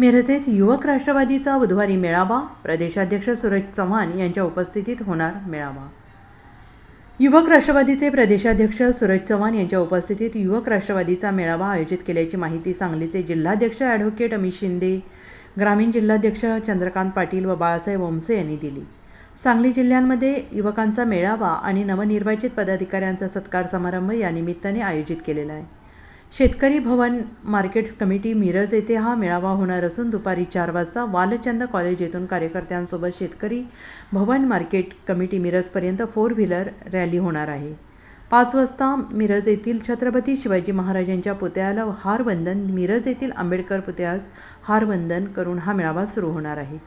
मिरजेत युवक राष्ट्रवादीचा बुधवारी मेळावा प्रदेशाध्यक्ष सुरज चव्हाण यांच्या उपस्थितीत होणार मेळावा. युवक राष्ट्रवादीचे प्रदेशाध्यक्ष सुरज चव्हाण यांच्या उपस्थितीत युवक राष्ट्रवादीचा मेळावा आयोजित केल्याची माहिती सांगलीचे जिल्हाध्यक्ष ॲडव्होकेट अमित शिंदे ग्रामीण जिल्हाध्यक्ष चंद्रकांत पाटील व बाळासाहेब ओमसे यांनी दिली. सांगली जिल्ह्यांमध्ये युवकांचा मेळावा आणि नवनिर्वाचित पदाधिकाऱ्यांचा सत्कार समारंभ या निमित्ताने आयोजित केलेला आहे. शेतकरी भवन मार्केट कमिटी मिरज येथे हा मेळावा होणार असून दुपारी चार वाजता वालचंद कॉलेज येथून कार्यकर्त्यांसोबत शेतकरी भवन मार्केट कमिटी मिरजपर्यंत फोर व्हीलर रॅली होणार आहे. पाच वाजता मिरज येथील छत्रपती शिवाजी महाराजांच्या पुतळ्याला हारवंदन मिरज येथील आंबेडकर पुतळ्यास हारवंदन करून हा मेळावा सुरू होणार आहे.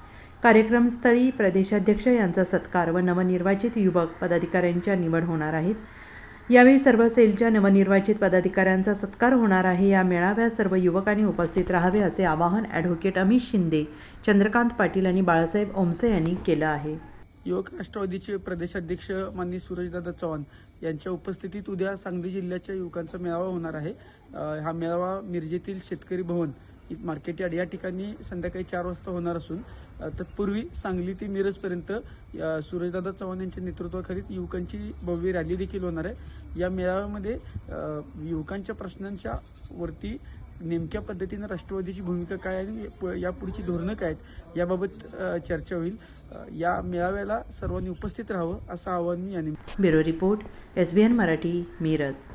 कार्यक्रमस्थळी प्रदेशाध्यक्ष यांचा सत्कार व नवनिर्वाचित युवक पदाधिकाऱ्यांच्या निवड होणार आहेत. यावेळी सर्व सेलच्या नवनिर्वाचित पदाधिकाऱ्यांचा सत्कार होणार आहे. या मेळाव्यात सर्व युवकांनी उपस्थित राहावे असे आवाहन ॲडव्होकेट अमित शिंदे चंद्रकांत पाटील आणि बाळासाहेब ओमसे यांनी केलं आहे. युवक राष्ट्रवादीचे प्रदेशाध्यक्ष माननीय सूरजदादा चव्हाण यांच्या उपस्थितीत उद्या सांगली जिल्ह्याच्या युवकांचा मेळावा होणार आहे. हा मेळावा मिरजेतील शेतकरी भवन मार्केट यार्ड या ठिकाणी संध्याकाळी चार वाजता होणार असून तत्पूर्वी सांगली ते मिरजपर्यंत सूरजदादा चव्हाण यांच्या नेतृत्वाखाली युवकांची भव्य रॅली देखील होणार आहे. या मेळाव्यामध्ये युवकांच्या प्रश्नांच्या वरती नेमक्या पद्धतीनं राष्ट्रवादीची भूमिका काय आहे आणि प- यापुढची धोरणं काय आहेत याबाबत चर्चा होईल. या मेळाव्याला सर्वांनी उपस्थित राहावं असं आवाहन मी आणि bureau report S B N Marathi Miraj.